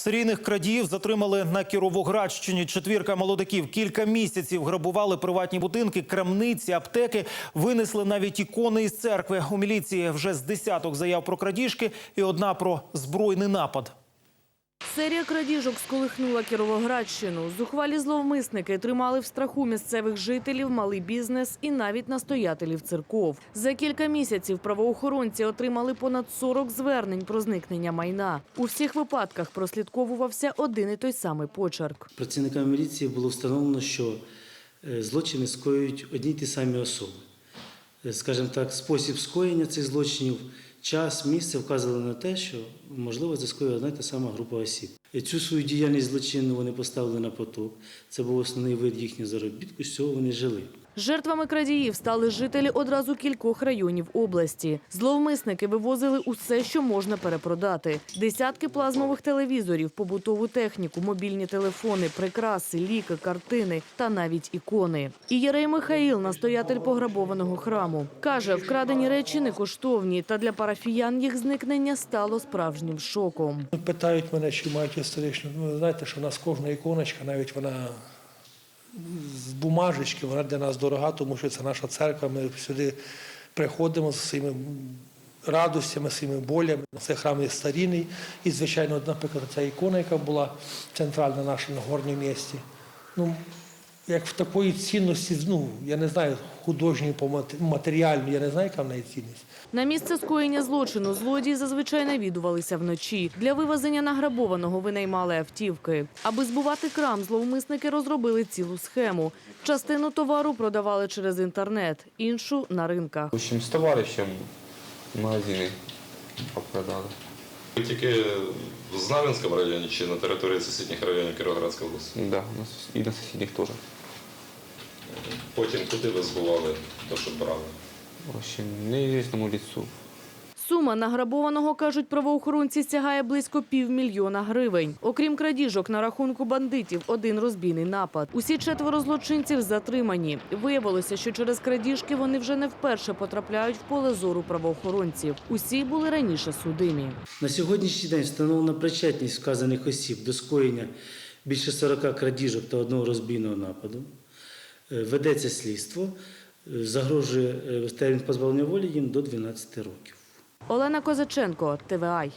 Серійних крадіїв затримали на Кіровоградщині. Четвірка молодиків кілька місяців грабували приватні будинки, крамниці, аптеки. Винесли навіть ікони із церкви. У міліції вже з десяток заяв про крадіжки і одна про збройний напад. Серія крадіжок сколихнула Кіровоградщину. Зухвалі зловмисники тримали в страху місцевих жителів, малий бізнес і навіть настоятелів церков. За кілька місяців правоохоронці отримали понад 40 звернень про зникнення майна. У всіх випадках прослідковувався один і той самий почерк. Працівниками міліції було встановлено, що е, злочини скоюють одні й ті самі особи. Е, Скажімо так, спосіб скоєння цих злочинів, час, місце вказували на те, що можливо зв'язкує одна і та сама група осіб. І Цю свою діяльність злочинну вони поставили на поток. Це був основний вид їхнього заробітку, з цього вони жили. Жертвами крадіїв стали жителі одразу кількох районів області. Зловмисники вивозили усе, що можна перепродати: десятки плазмових телевізорів, побутову техніку, мобільні телефони, прикраси, ліки, картини та навіть ікони. І Єрей Михаїл, настоятель пограбованого храму, каже, вкрадені речі не коштовні, та для парафіян їх зникнення стало справжнім шоком. Питають мене, чи мають історичну. Ну, знаєте, що у нас кожна іконочка, навіть вона з бумажечки, вона для нас дорога, тому що це наша церква. Ми сюди приходимо з своїми радостями, своїми болями. Це храм є старінний. І, звичайно, наприклад, ця ікона, яка була центральна наша на горньому місті. Ну, як в такої цінності, ну, я не знаю, художньої, матеріальної, я не знаю, яка в неї цінність. На місце скоєння злочину злодії зазвичай навідувалися вночі. Для вивезення награбованого винаймали автівки. Аби збувати крам, зловмисники розробили цілу схему. Частину товару продавали через інтернет, іншу на ринках. В общем, з товаришем магазини обкрадали. Ви Тільки в Знам'янському районі чи на території сусідніх районів Кіровоградської області. Да, і на сусідніх теж. Потім куди ви збували те, що брали? В неізвісному ліцу. Сума награбованого, кажуть правоохоронці, сягає близько півмільйона гривень. Окрім крадіжок, на рахунку бандитів один розбійний напад. Усі четверо злочинців затримані. Виявилося, що через крадіжки вони вже не вперше потрапляють в поле зору правоохоронців. Усі були раніше судимі. На сьогоднішній день встановлена причетність вказаних осіб до скоєння більше 40 крадіжок та одного розбійного нападу. Е, Ведеться слідство, Е, загрожує е, термін позбавлення волі їм до 12 років. Олена Козаченко ТВАЙ.